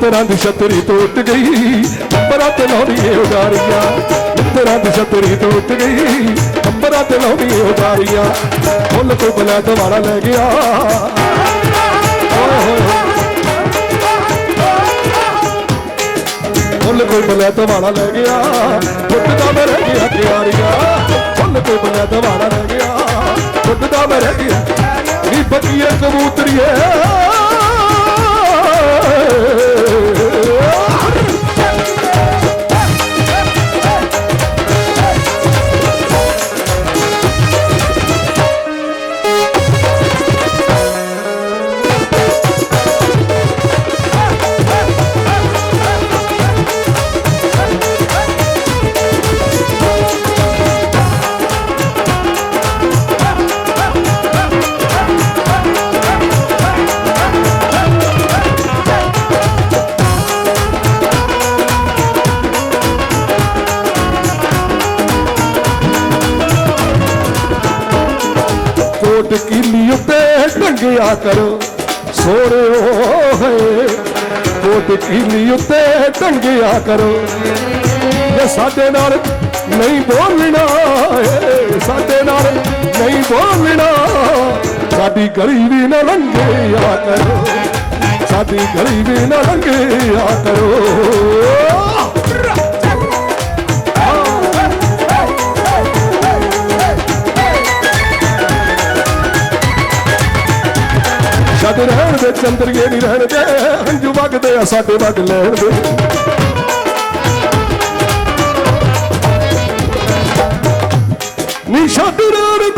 ਮਿੱਤਰਾਂ ਦੀ ਛਤਰੀ ਟੁੱਟ ਗਈ। ਅੰਬਰਾਂ ਤੇ ਲਾਉਣੀ ਏ ਉਡਾਰੀਆਂ। ਮਿੱਤਰਾਂ ਦੀ ਛਤਰੀ ਟੁੱਟ ਗਈ। ਅੰਬਰਾਂ ਤੇ ਲਾਉਣੀ ਏ ਉਡਾਰੀਆਂ। ਫੁੱਲ ਤੋਂ ਬਲਾ ਦਵਾੜਾ ਲੈ ਗਿਆ। ਫੁੱਲ ਕੋਈ ਬਲਾ ਦਵਾੜਾ ਲੈ ਗਿਆ। ਟੁੱਟਦਾ ਮੈਂ ਰਹਿ ਗਿਆ ਕਿਆਰੀਆਂ। ਫੁੱਲ ਕੋਈ ਬਲਾ ਦਵਾੜਾ ਲੈ ਗਿਆ। ਟੁੱਟਦਾ ਮੈਂ ਰਹਿ ਗਿਆ। ਨੀ ਬੱਕੀਏ ਕਬੂਤਰੀਏ। ਟੰਗਿਆ ਕਰੋ? ਸੋਹਣਿਓ ਹੈ ਕੋਟ ਕੀਲੀ ਉੱਤੇ ਟੰਗਿਆ ਕਰੋ। ਜੇ ਸਾਡੇ ਨਾਲ ਨਹੀਂ ਬੋਲਣਾ ਸਾਡੇ ਨਾਲ ਨਹੀਂ ਬੋਲਣਾ, ਸਾਡੀ ਗਲੀ ਵੀ ਨਾ ਲੰਘਿਆ ਕਰੋ। ਸਾਡੀ ਗਲੀ ਵੀ ਨਾ ਲੰਘਿਆ ਕਰੋ। ਦੇ ਚੰਦਰੀਏ ਨਹੀਂ ਰਹਿਣ ਹੰਝੂ ਵਗਦੇ ਆ ਸਾਡੇ ਵਗ ਲੈਣ ਦੇ। ਨੀ ਛੱਡ ਰਹਿਣ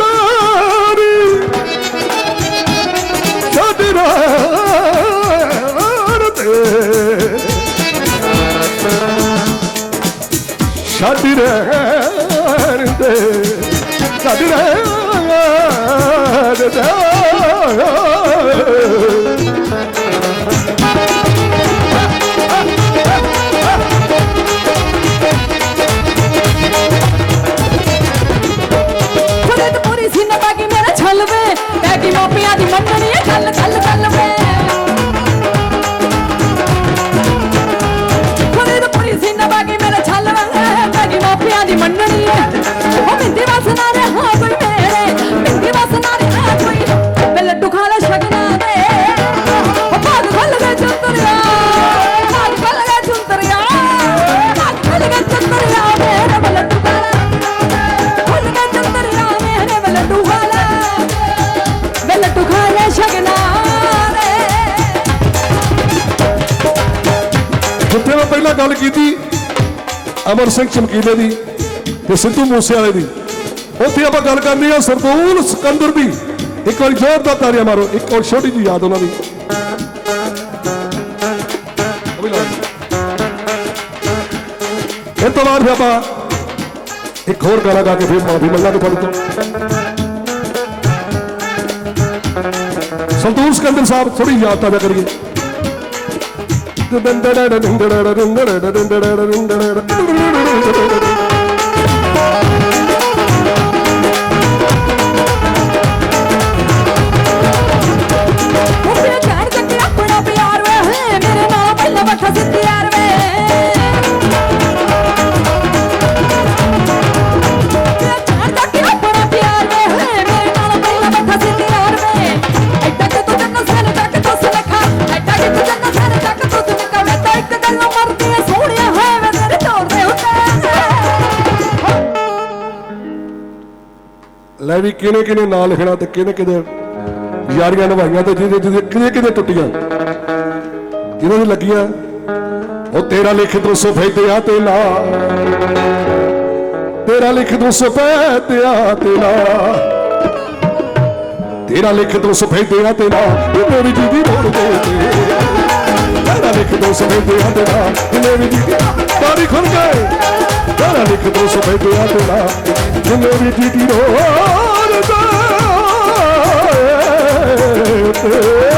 ਮੈਂ ਲੱਡੂ ਜਿੱਥੇ ਮੈਂ ਪਹਿਲਾਂ ਗੱਲ ਕੀਤੀ ਅਮਰ ਸਿੰਘ ਚਮਕੀਲੇ ਦੀ ਤੇ ਸਿੱਧੂ ਮੂਸੇ ਵਾਲੇ ਦੀ। ਉੱਥੇ ਆਪਾਂ ਗੱਲ ਕਰਨੀ ਆ ਸਰਦੂਲ ਸਿਕੰਦਰ ਦੀ। ਇੱਕ ਵਾਰੀ ਜ਼ੋਰਦਾਰ ਤਾੜੀਆਂ ਮਾਰੋ, ਇੱਕ ਹੋਰ ਛੋਟੀ ਜਿਹੀ ਯਾਦ ਉਹਨਾਂ ਦੀ। ਉਹ ਇਹ ਤੋਂ ਬਾਅਦ ਫਿਰ ਆਪਾਂ ਇੱਕ ਹੋਰ ਗਾਣਾ ਗਾ ਕੇ ਫਿਰ ਮਾਫੀ ਮੰਗਾਂਗੇ ਤੁਹਾਡੇ ਤੋਂ। ਸੰਤੂਰ ਸਿਕੰਦਰ ਸਾਹਿਬ ਥੋੜੀ ਯਾਦ ਤਾਜ਼ਾ ਕਰੀਏ। ਉਹ ਵੀ ਕਿਹਨੇ ਕਿਹਨੇ ਨਾਂ ਲਿਖਣਾ ਤੇ ਕਿਹਨੇ ਕਿਹਦੇ ਯਾਰੀਆਂ ਨਿਭਾਈਆਂ ਤੇ ਜਿਹਦੇ ਜਿਹਦੇ ਕਿਹਦੇ ਕਿਹਦੇ ਟੁੱਟੀਆਂ। ਜਿਹਨਾਂ ਦੀ ਲੱਗੀਆਂ, ਉਹ ਤੇਰਾ ਲਿਖ ਦੋ ਸਫੈਦਿਆ ਤੇ ਨਾ ਤੇਰਾ ਲਿਖ ਦੋ ਸਫੈਦਿਆ ਤੇ ਨਾ ਤੇਰਾ ਲਿਖ ਦੋ ਸਫੈਦਿਆ ਤੇ ਨਾ ਇਹ ਮੇਰੀ ਜੀ ਦੀ ਰੋੜ ਦੇ ਤੇਰਾ ਲਿਖ ਦੋ ਸਫੈਦਿਆ ਤੇ ਨਾ ਇਹ ਮੇਰੀ ਜੀ ਦੀ ਬਾਰੀ ਖੁੱਲ ਗਏ। ਤੇਰਾ ਲਿਖ ਦੋ ਸਫੈਦਿਆ ਤੇ ਨਾ ਇਹ ਮੇਰੀ ਜੀ ਦੀ ਰੋੜ 死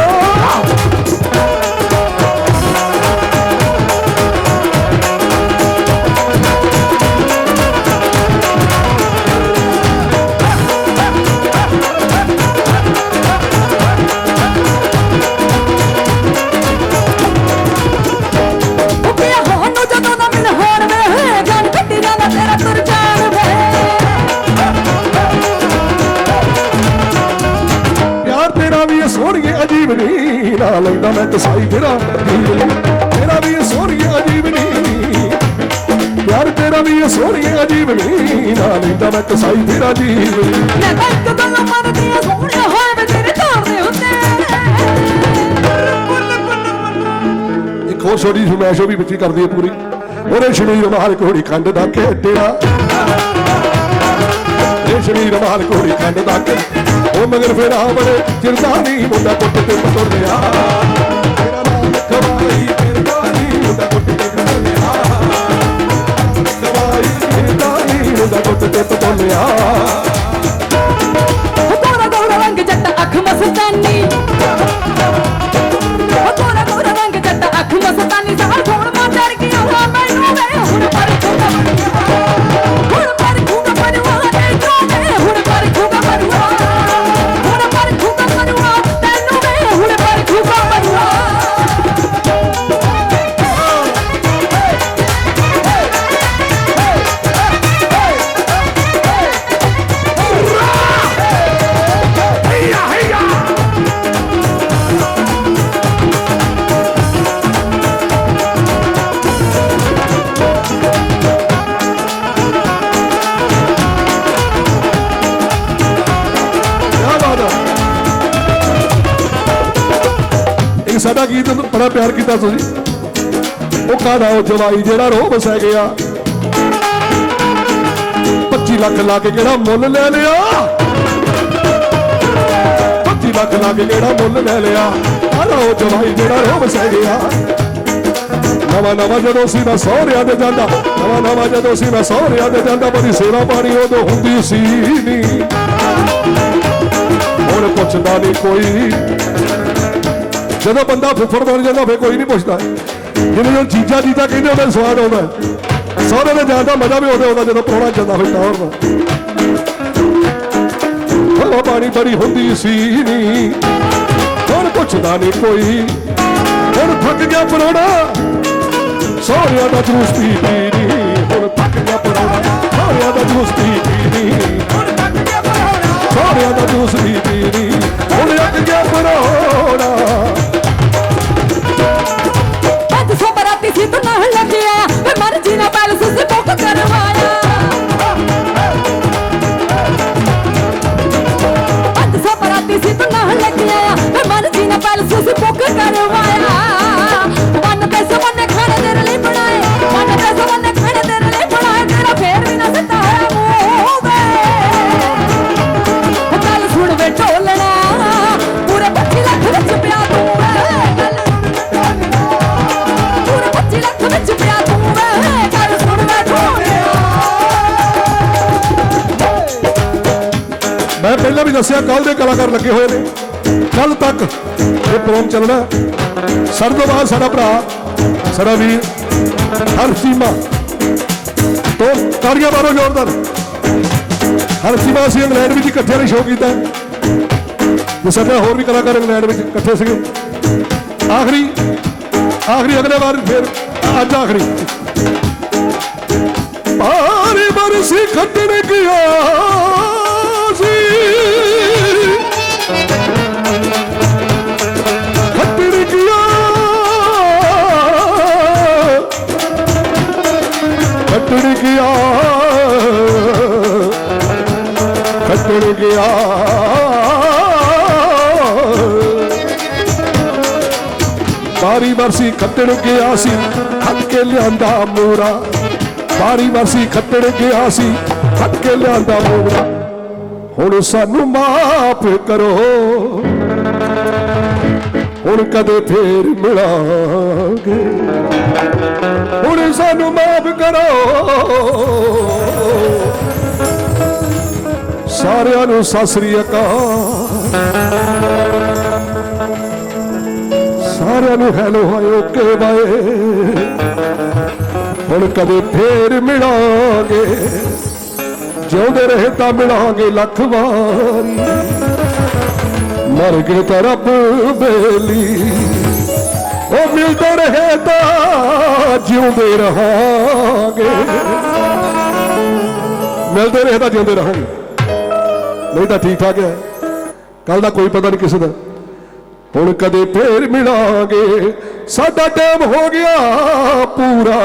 ਲੈਂਦਾ ਮੈਂ ਕਸਾਈ ਤੇਰਾ ਤੇਰਾ ਵੀ ਇਹ ਸੋਹਣੀਆਂ ਅਜੀਬ ਨਹੀਂ। ਯਾਰ ਤੇਰਾ ਵੀ ਇਹ ਸੋਹਣੀਆਂ ਅਜੀਬ ਨਹੀਂ ਨਾ ਲੈਂਦਾ ਮੈਂ ਕਸਾਈ ਤੇਰਾ ਨੀ। ਮੈਂ ਤਾਂ ਇੱਕ ਗੱਲ ਮੰਨਦੀ ਆ ਸੋਹਣਿਆ ਹੋਏ ਵੇ ਤੇਰੇ ਧਾਰਦੇ ਹੁੰਦੇ। ਇੱਕ ਹੋਰ ਛੋਟੀ ਫਰਮਾਇਸ਼ ਉਹ ਵੀ ਵਿੱਚ ਹੀ ਕਰਦੀ ਹੈ ਪੂਰੀ। ਉਹਦੇ ਸ਼ਰੀਰ ਮਾਲ ਘੋੜੀ ਖੰਡ ਦਾ ਖੇਡਿਆ ਇਹ ਸ਼ਰੀਰ ਮਾਲ ਘੋੜੀ ਖੰਡ ਦਾ ਕੇ। ਉਹ ਮਗਰ ਫਿਰ ਆ ਬੜੇ ਚਿਰਦਾ ਨਹੀਂ ਮੁੰਡਾ ਕੁੱਟ ਤੇ ਪਤੋੜਿਆ ਤੇਰਾ ਨਾਮ ਕਵਾਈ ਪਿਆਰ ਕੀਤਾ ਤੁਸੀਂ? ਉਹ ਕਾਹਦਾ ਉਹ ਜਵਾਈ ਜਿਹੜਾ ਰੋਹ ਵਸੈ ਗਿਆ? 25 ਲੱਖ ਲਾ ਕੇ ਕਿਹੜਾ ਮੁੱਲ ਲੈ ਲਿਆ? 25 ਲੱਖ ਲਾ ਕੇ ਕਿਹੜਾ ਮੁੱਲ ਲੈ ਲਿਆ? ਕਾਹਦਾ ਉਹ ਜਵਾਈ ਜਿਹੜਾ ਰੋਹ ਵਸੈ ਗਿਆ। ਨਵਾਂ ਨਵਾਂ ਜਦੋਂ ਸੀ ਮੈਂ ਸਹੁਰਿਆਂ ਦੇ ਜਾਂਦਾ। ਨਵਾਂ ਨਵਾਂ ਜਦੋਂ ਸੀ ਮੈਂ ਸਹੁਰਿਆਂ ਦੇ ਜਾਂਦਾ, ਬੜੀ ਸੇਵਾ ਪਾਣੀ ਉਦੋਂ ਹੁੰਦੀ ਸੀ ਨਹੀਂ ਹੁਣ ਪੁੱਛਦਾ ਨਹੀਂ ਕੋਈ। ਜਦੋਂ ਬੰਦਾ ਫੁੱਫੜ ਬਣ ਜਾਂਦਾ ਫੇ ਕੋਈ ਨਹੀਂ ਪੁੱਛਦਾ। ਜਿਵੇਂ ਉਹ ਚੀਜ਼ਾਂ ਜੀਤਾ ਕਹਿੰਦੇ ਉਹਦਾ ਸਵਾਦ ਆਉਂਦਾ ਸਹੁਰੇ ਦੇ ਜਾਣ ਦਾ ਮਜ਼ਾ ਵੀ ਉਹਦੇ ਆਉਂਦਾ, ਜਦੋਂ ਪ੍ਰਾਹੁਣਾ ਜਾਂਦਾ ਹੋਵੇ ਟੌਰ ਦਾ ਹਵਾ ਪਾਣੀ ਬੜੀ ਹੁੰਦੀ ਸੀ ਨਹੀਂ ਹੁਣ ਪੁੱਛਦਾ ਨਹੀਂ ਕੋਈ। ਹੁਣ ਥੱਕ ਗਿਆ ਪ੍ਰਾਹੁਣਾ ਸਹੁਰਿਆਂ ਦਾ ਜੂਸ ਪੀ ਪੀ ਨਹੀਂ ਹੁਣ ਥੱਕ ਗਿਆ ਪ੍ਰਾਹੁਣਾ ਸਹੁਰਿਆਂ ਦਾ ਜੂਸ ਪੀ ਪੀ ਨਹੀਂ ਸਹੁਰਿਆਂ ਦਾ ਜੂਸ ਪੀ ਪੀ ਨਹੀਂ ਹੁਣ ਅੱਕ ਗਿਆ ਪਰੋੜਾ ਮੈਂ ਪਹਿਲਾਂ ਵੀ ਦੱਸਿਆ ਕੱਲ ਦੇ ਕਲਾਕਾਰ ਲੱਗੇ ਹੋਏ ਨੇ। ਕੱਲ ਤੱਕ ਇਹ ਪ੍ਰੋਗਰਾਮ ਚੱਲਣਾ। ਸਰ ਤੋਂ ਬਾਅਦ ਸਾਡਾ ਭਰਾ, ਸਾਡਾ ਵੀਰ, ਹਰਸੀਮਾ ਤੋਂ ਤਾੜੀਆਂ ਮਾਰੋ ਜ਼ੋਰਦਾਰ। ਹਰਸੀਮਾ, ਅਸੀਂ ਇੰਗਲੈਂਡ ਵਿੱਚ ਇਕੱਠੇ ਨੇ ਸ਼ੋਅ ਕੀਤਾ। ਜੇ ਸਾਡੇ ਹੋਰ ਵੀ ਕਲਾਕਾਰ ਇੰਗਲੈਂਡ ਵਿੱਚ ਇਕੱਠੇ ਸੀਗੇ। ਆਖਰੀ ਆਖਰੀ, ਅਗਲੇ ਵਾਰ ਫਿਰ ਅੱਜ ਆਖਰੀ। ਪਾਰੀ ਬਰਸੀ ਖੱਟਣ ਗਿਆ ਖੱਟਣ ਗਿਆ ਖੱਟਣ ਗਿਆ। ਬਾਰੀ ਵਰਸੀ ਖੱਤੜ ਗਿਆ ਸੀ ਖੱਟ ਕੇ ਲਿਆਂਦਾ ਮੋਰਾ। ਬਾਰੀ ਵਰਸੀ ਖੱਤੜ ਗਿਆ ਸੀ ਖੱਟ ਕੇ ਲਿਆਂਦਾ ਮੋਰਾ। ਹੁਣ ਸਾਨੂੰ ਮਾਫ ਕਰੋ। ਹੁਣ ਕਦੇ ਫੇਰ ਮਿਲਾਂਗੇ। ਹੁਣ ਸਾਨੂੰ ਮਾਫ ਕਰੋ। ਸਾਰਿਆਂ ਨੂੰ ਸਤਿ ਸ੍ਰੀ ਅਕਾਲ। ਸਾਰਿਆਂ ਨੂੰ ਹੈਲੋ, ਹਾਏ, ਓਕੇ, ਬਾਏ। ਹੁਣ ਕਦੇ ਫੇਰ ਮਿਲਾਂਗੇ। ਜਿਉਂਦੇ ਰਹੇ ਤਾਂ ਮਿਲਾਂਗੇ ਲੱਖ ਵਾਰੀ। ਮਰ ਗਏ ਤਾਂ ਬੇਲੀ। ਉਹ ਮਿਲਦੇ ਰਹੇ ਤਾਂ ਜਿਉਂਦੇ ਰਹਾਂਗੇ। ਮਿਲਦੇ ਰਹੇ ਤਾਂ ਜਿਉਂਦੇ ਰਹਾਂਗੇ। ਨਹੀਂ ਤਾਂ ਠੀਕ ਠਾਕ ਹੈ। ਕੱਲ ਦਾ ਕੋਈ ਪਤਾ ਨਹੀਂ ਕਿਸੇ ਦਾ। ਹੁਣ ਕਦੇ ਫੇਰ ਮਿਲਾਂਗੇ। ਸਾਡਾ ਟਾਈਮ ਹੋ ਗਿਆ ਪੂਰਾ।